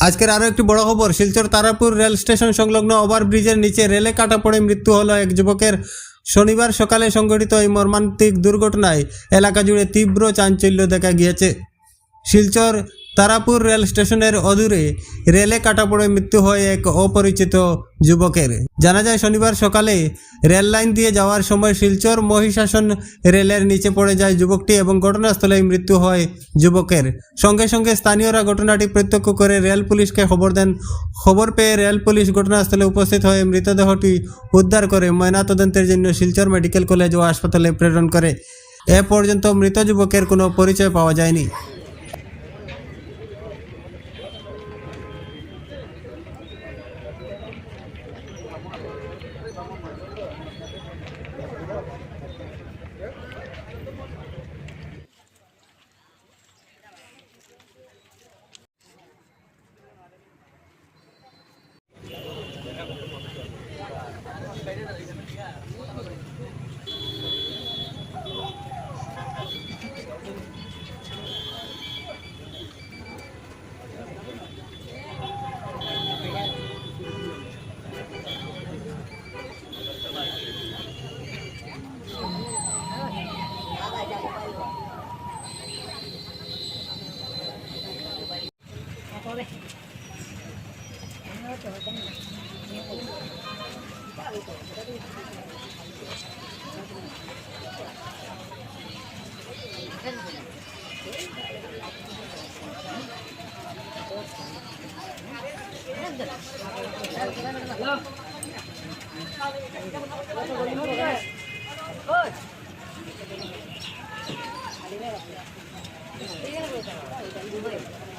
আজকের আরও একটি বড় খবর, শিলচর তারাপুর রেল স্টেশন সংলগ্ন ওভারব্রিজের নিচে রেলে কাটা পড়ে মৃত্যু হলো এক যুবকের। শনিবার সকালে সংঘটিত এই মর্মান্তিক দুর্ঘটনায় এলাকা জুড়ে তীব্র চাঞ্চল্য দেখা গিয়েছে। শিলচর তারাপুর রেল স্টেশনের অদূরে রেলে কাটা পড়ে মৃত্যু হয় এক অপরিচিত যুবকের। জানা যায়, শনিবার সকালে রেল লাইন দিয়ে যাওয়ার সময় শিলচর মহিষাসন রেলের নিচে পড়ে যায় যুবকটি এবং ঘটনাস্থলেই মৃত্যু হয় যুবকের। সঙ্গে সঙ্গে স্থানীয়রা ঘটনাটি প্রত্যক্ষ করে রেল পুলিশকে খবর দেন। খবর পেয়ে রেল পুলিশ ঘটনাস্থলে উপস্থিত হয়ে মৃতদেহটি উদ্ধার করে ময়নাতদন্তের জন্য শিলচর মেডিকেল কলেজ ও হাসপাতালে প্রেরণ করে। এ পর্যন্ত মৃত যুবকের কোনো পরিচয় পাওয়া যায়নি। thôi Hello. Hey.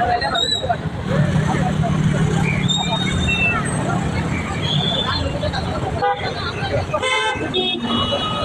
Thank you.